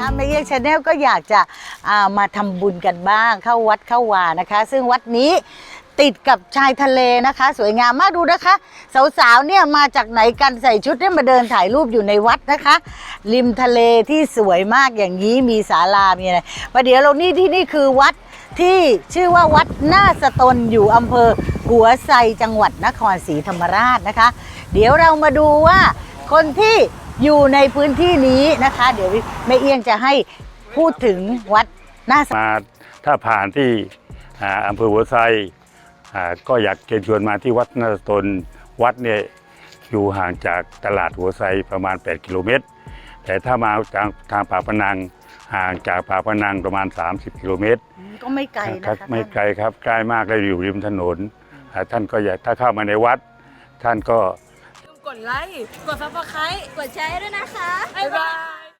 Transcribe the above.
นะคะแม่เอี้ยงชาแนลก็อยากจะามาทำบุญกันบ้างเข้าวัดเข้าวานะคะ ซึ่งวัดนี้ติดกับชายทะเลนะคะ สวยงามมากดูนะคะ สาวๆเนี่ยมาจากไหนกันใส่ชุดเนี่ยมาเดินถ่ายรูปอยู่ในวัดนะคะ ริมทะเลที่สวยมากอย่างนี้มีศาลามีอะไรประเดี๋ยวเรานี่ที่นี่คือวัดที่ชื่อว่าวัดหน้าสตนอยู่อำเภอหัวไซจังหวัดนครศรีธรรมราชนะคะ เดี๋ยวเรามาดูว่าคนที่ อยู่ในพื้นที่นี้นะคะ เดี๋ยวแม่เอี้ยงจะให้พูดถึงวัดหน้าสมาถ้าผ่านที่อ่าอำเภอหัวไซอ่าก็อยากเชิญชวนมาที่วัดนาสตนวัดเนี่ยอยู่ห่างจากตลาดหัวไซประมาณ 8 กิโลเมตร แต่ถ้ามาทางทางปากพนังห่างจากปากพนังประมาณ 30 กิโลเมตร ก็ไม่ไกลคนะรับคะไม่ไกลครับใกล้มากเลยอยู่ริมถนนอ่าท่านก็อยากถ้าเข้ามาในวัด ท่านก็ก ดไลค์ กดซับสไครต์กดแชร์ด้วยนะคะ บ๊ายบาย